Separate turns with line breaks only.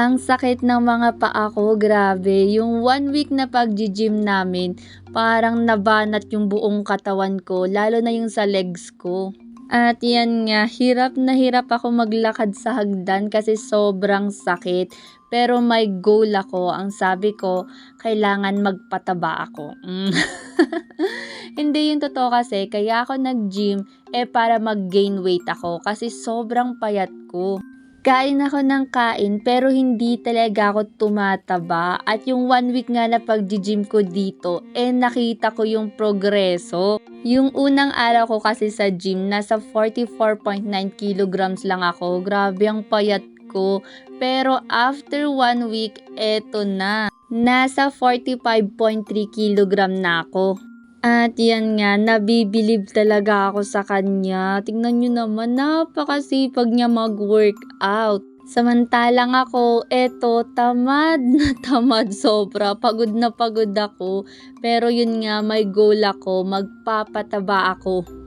Ang sakit ng mga paa ko, grabe. Yung one week na paggi-gym namin, parang nabanat yung buong katawan ko, lalo na yung sa legs ko. At yan nga, hirap na hirap ako maglakad sa hagdan kasi sobrang sakit. Pero may goal ako. Ang sabi ko, kailangan magpataba ako. Mm. Hindi yung totoo kasi, kaya ako nag-gym eh para mag-gain weight ako kasi sobrang payat ko. Kain ako ng kain pero hindi talaga ako tumataba at yung one week nga na pag-gym ko dito eh nakita ko yung progreso. Yung unang araw ko kasi sa gym nasa 44.9 kilograms lang ako. Grabe ang payat ko. Pero after one week, eto na. Nasa 45.3 kilogram na ako. At yan nga, nabibilib talaga ako sa kanya. Tingnan nyo naman, napakasipag niya mag-workout. Samantalang ako, eto, tamad na tamad sobra. Pagod na pagod ako. Pero yun nga, may goal ako, magpapataba ako.